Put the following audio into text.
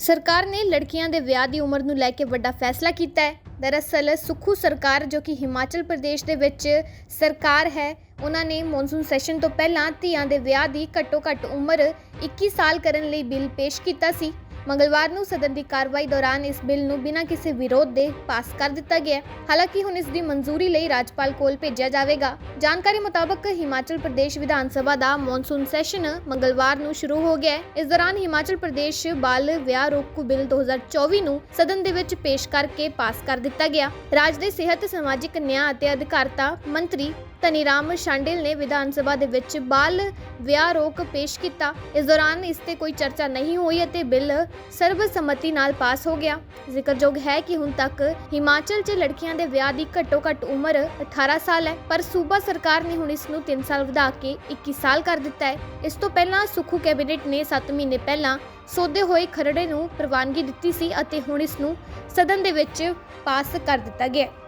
ਸਰਕਾਰ ਨੇ ਲੜਕੀਆਂ ਦੇ ਵਿਆਹ ਦੀ ਉਮਰ ਨੂੰ ਲੈ ਕੇ ਵੱਡਾ ਫੈਸਲਾ ਕੀਤਾ ਹੈ। ਦਰਅਸਲ, ਸੁਖੂ ਸਰਕਾਰ, ਜੋ ਕਿ ਹਿਮਾਚਲ ਪ੍ਰਦੇਸ਼ ਦੇ ਵਿੱਚ ਸਰਕਾਰ ਹੈ, ਉਹਨਾਂ ਨੇ ਮੌਨਸੂਨ ਸੈਸ਼ਨ ਤੋਂ ਪਹਿਲਾਂ ਧੀਆਂ ਦੇ ਵਿਆਹ ਦੀ ਘੱਟੋ-ਘੱਟ ਉਮਰ 21 ਸਾਲ ਕਰਨ ਲਈ ਬਿੱਲ ਪੇਸ਼ ਕੀਤਾ ਸੀ। ਮੰਗਲਵਾਰ ਨੂੰ ਸਦਨ ਦੀ ਕਾਰਵਾਈ ਦੌਰਾਨ ਇਸ ਬਿੱਲ ਨੂੰ ਬਿਨਾਂ ਕਿਸੇ ਵਿਰੋਧ ਦੇ ਪਾਸ ਕਰ ਦਿੱਤਾ ਗਿਆ ਹਾਲਾਂਕਿ ਹੁਣ ਇਸ ਦੀ ਮਨਜ਼ੂਰੀ ਲਈ ਰਾਜਪਾਲ ਕੋਲ ਭੇਜਿਆ ਜਾਵੇਗਾ। ਜਾਣਕਾਰੀ ਮੁਤਾਬਕ ਹਿਮਾਚਲ ਪ੍ਰਦੇਸ਼ ਵਿਧਾਨ ਸਭਾ ਦਾ ਮੌਨਸੂਨ ਸੈਸ਼ਨ ਮੰਗਲਵਾਰ ਨੂੰ ਸ਼ੁਰੂ ਹੋ ਗਿਆ ਇਸ ਦੌਰਾਨ ਹਿਮਾਚਲ ਪ੍ਰਦੇਸ਼ ਬਾਲ ਵਿਆਹ ਰੋਕੂ ਬਿੱਲ 2024 ਨੂੰ ਸਦਨ ਦੇ ਵਿੱਚ ਪੇਸ਼ ਕਰਕੇ ਪਾਸ ਕਰ ਦਿੱਤਾ ਗਿਆ। ਰਾਜ ਦੇ ਸਿਹਤ, ਸਮਾਜਿਕ ਨਿਆਂ ਅਤੇ ਅਧਿਕਾਰਤਾ ਮੰਤਰੀ ਧਨੀਰਾਮ ਸ਼ਾਂਡਿਲ ਨੇ ਵਿਧਾਨ ਸਭਾ ਦੇ ਵਿੱਚ ਬਾਲ ਵਿਆਹ ਰੋਕ ਪੇਸ਼ ਕੀਤਾ। ਇਸ ਦੌਰਾਨ ਇਸ ਤੇ ਕੋਈ ਚਰਚਾ ਨਹੀਂ ਹੋਈ ਅਤੇ ਬਿੱਲ ਸਰਬਸੰਮਤੀ ਨਾਲ ਪਾਸ ਹੋ ਗਿਆ। ਜ਼ਿਕਰਯੋਗ ਹੈ ਕਿ ਹੁਣ ਤੱਕ ਹਿਮਾਚਲ 'ਚ ਲੜਕੀਆਂ ਦੇ ਵਿਆਹ ਦੀ ਘੱਟੋ-ਘੱਟ ਉਮਰ 18 ਸਾਲ ਹੈ, ਪਰ ਸੂਬਾ ਸਰਕਾਰ ਨੇ ਹੁਣ ਇਸ ਨੂੰ 3 ਸਾਲ ਵਧਾ ਕੇ 21 ਸਾਲ ਕਰ ਦਿੱਤਾ ਹੈ। ਇਸ ਤੋਂ ਪਹਿਲਾਂ ਸੁਖੂ ਕੈਬਨਿਟ ਨੇ 7 ਮਹੀਨੇ ਪਹਿਲਾਂ ਸੋਧੇ ਹੋਏ ਖਰੜੇ ਨੂੰ ਪ੍ਰਵਾਨਗੀ ਦਿੱਤੀ ਸੀ ਅਤੇ ਹੁਣ ਇਸ ਨੂੰ ਸਦਨ ਦੇ ਵਿੱਚ ਪਾਸ ਕਰ ਦਿੱਤਾ ਗਿਆ